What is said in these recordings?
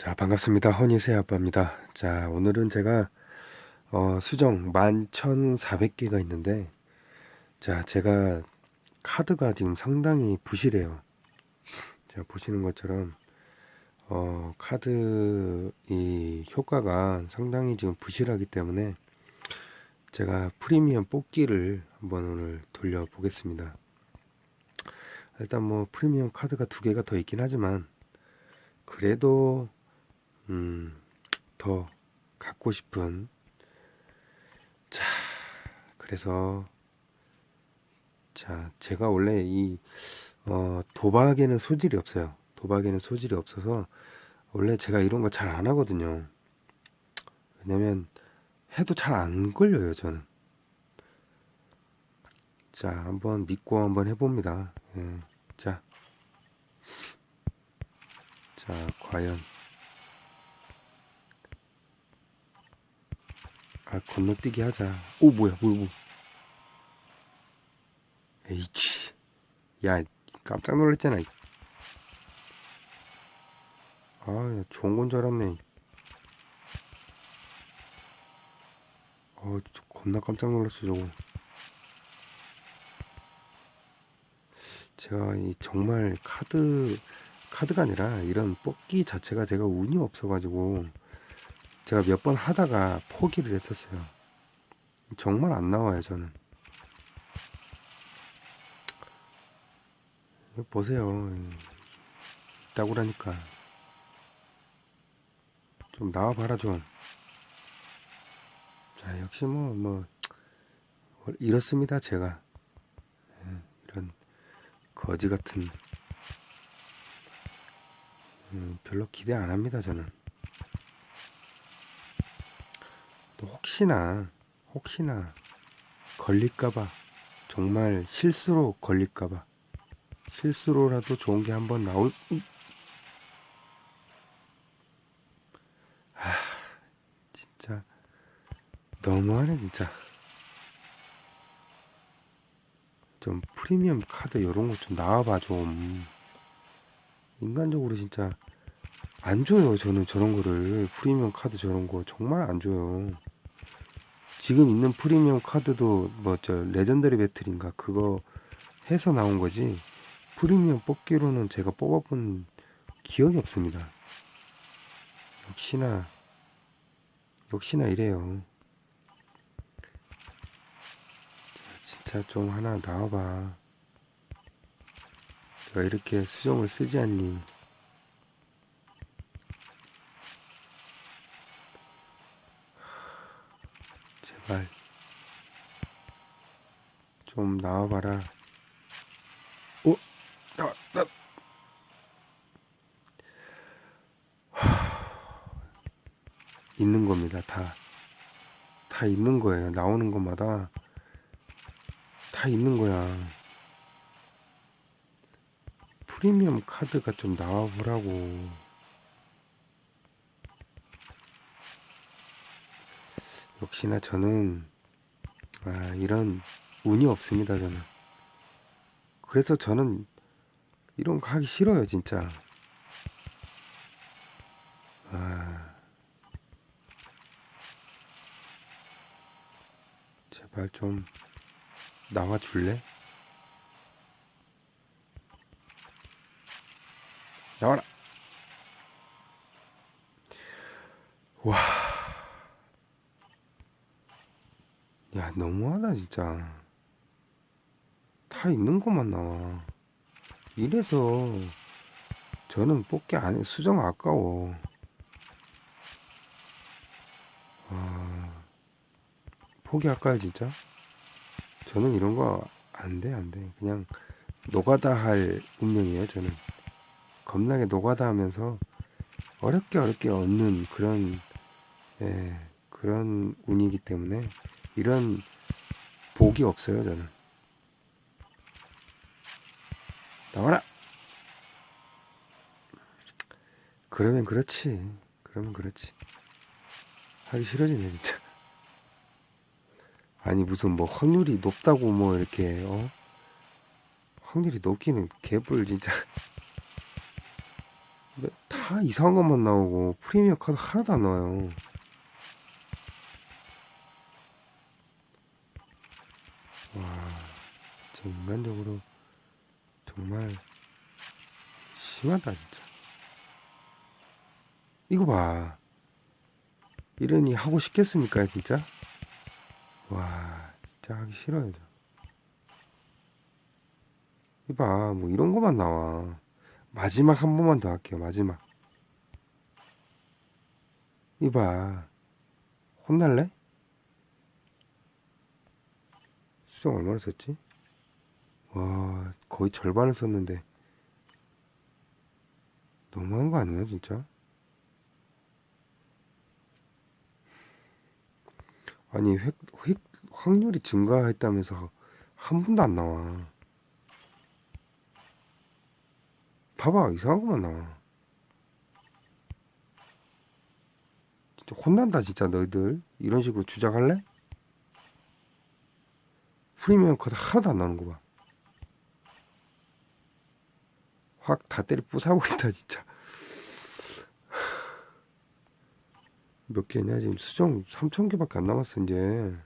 자, 반갑습니다. 허니새 아빠입니다. 자, 오늘은 제가 어, 수정 11,400개가 있는데 자, 제가 카드가 지금 상당히 부실해요. 자, 보시는 것처럼 어, 카드 이 효과가 상당히 지금 부실하기 때문에 제가 프리미엄 뽑기를 한번 오늘 돌려 보겠습니다. 일단 뭐 프리미엄 카드가 두 개가 더 있긴 하지만 그래도 음, 더 갖고 싶은. 자 그래서 자 제가 원래 이 어, 도박에는 소질이 없어요. 도박에는 소질이 없어서 원래 제가 이런 거 잘 안 하거든요. 왜냐면 해도 잘 안 걸려요 저는. 자 한번 믿고 한번 해봅니다. 예, 자, 자 과연 아 건너뛰기 하자. 오 뭐야 뭐야 뭐 에이치. 야 깜짝 놀랐잖아. 아 야, 좋은 건 줄 알았네. 어저 겁나 깜짝 놀랐어 저거. 제가 이 정말 카드 카드가 아니라 이런 뽑기 자체가 제가 운이 없어가지고 제가 몇 번 하다가 포기를 했었어요. 정말 안 나와요, 저는. 보세요. 있다고 그러니까. 좀 나와봐라, 좀. 자, 역시 뭐, 뭐, 이렇습니다, 제가. 예, 이런 거지 같은. 음, 별로 기대 안 합니다, 저는. 또 혹시나 혹시나 걸릴까봐 정말 실수로 걸릴까봐 실수로라도 좋은 게 한번 나올 아 진짜 너무하네 진짜. 좀 프리미엄 카드 이런 거 좀 나와봐 좀. 인간적으로 진짜 안 줘요 저는 저런 거를. 프리미엄 카드 저런 거 정말 안 줘요 지금 있는 프리미엄 카드도 뭐 저 레전더리 배틀인가 그거 해서 나온 거지 프리미엄 뽑기로는 제가 뽑아본 기억이 없습니다. 역시나 역시나 이래요. 진짜 좀 하나 나와봐. 내가 이렇게 수정을 쓰지 않니? 제발 좀 나와봐라. 오, 나, 나. 있는 겁니다. 다. 다 있는 거예요. 나오는 것마다 다 있는 거야. 프리미엄 카드가 좀 나와보라고. 역시나 저는 아, 이런 운이 없습니다 저는. 그래서 저는 이런 거 하기 싫어요 진짜. 아, 제발 좀 나와 줄래? 나와라. 와 야, 너무하다, 진짜. 다 있는 것만 나와. 이래서, 저는 뽑기 안 해. 수정 아까워. 아, 포기할까요, 진짜? 저는 이런 거 안 돼, 안 돼. 그냥, 노가다 할 운명이에요, 저는. 겁나게 노가다 하면서, 어렵게 어렵게 얻는 그런, 예, 그런 운이기 때문에, 이런 복이 없어요, 저는. 나와라! 그러면 그렇지. 그러면 그렇지. 하기 싫어지네, 진짜. 아니, 무슨 뭐 확률이 높다고 뭐 이렇게, 어? 확률이 높기는 개뿔, 진짜. 근데 다 이상한 것만 나오고 프리미엄 카드 하나도 안 나와요. 진짜 인간적으로 정말 심하다 진짜. 이거 봐. 이러니 하고 싶겠습니까 진짜? 와, 진짜 하기 싫어요. 저. 이봐, 뭐 이런 것만 나와. 마지막 한 번만 더 할게요. 마지막. 이봐. 혼날래? 수정 얼마나 썼지? 와, 거의 절반을 썼는데. 너무한 거 아니에요, 진짜? 아니, 획, 획, 확률이 증가했다면서 한 번도 안 나와. 봐봐, 이상한 것만 나와. 진짜 혼난다, 진짜, 너희들. 이런 식으로 주작할래? 프리미엄 카드 하나도 안 나오는 거 봐. 확 다 때리 부숴버린다, 진짜. 몇 개냐, 지금 수정 3,000개밖에 안 남았어, 이제.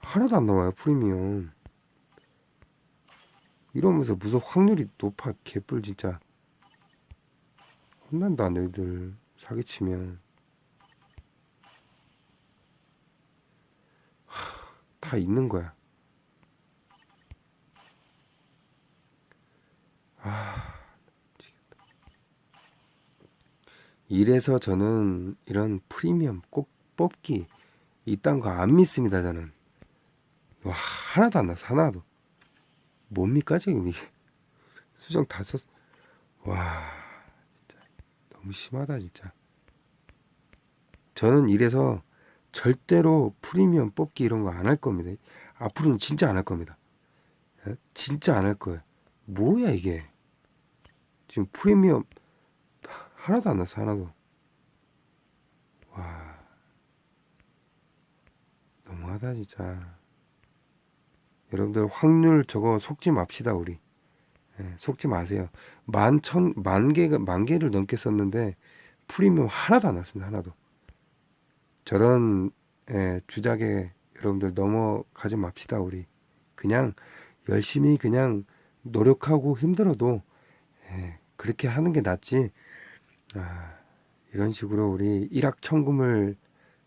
하나도 안 나와요, 프리미엄. 이러면서 무슨 확률이 높아, 개뿔, 진짜. 혼난다, 너희들. 사기치면. 다 있는 거야. 아. 이래서 저는 이런 프리미엄 꼭 뽑기 이딴 거 안 믿습니다, 저는. 와, 하나도 안 나서 하나도. 뭡니까, 지금 이게. 수정 다 썼, 와, 진짜. 너무 심하다, 진짜. 저는 이래서 절대로 프리미엄 뽑기 이런 거 안 할 겁니다. 앞으로는 진짜 안 할 겁니다. 예? 진짜 안 할 거예요. 뭐야 이게? 지금 프리미엄 하나도 안 났어 하나도. 와 너무하다 진짜. 여러분들 확률 저거 속지 맙시다 우리. 예, 속지 마세요. 만천 만 개가 만 개를 넘게 썼는데 프리미엄 하나도 안 났습니다 하나도. 저런 예, 주작에 여러분들 넘어가지 맙시다 우리 그냥 열심히 그냥 노력하고 힘들어도 예, 그렇게 하는 게 낫지. 아, 이런 식으로 우리 일확천금을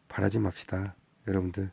바라지 맙시다 여러분들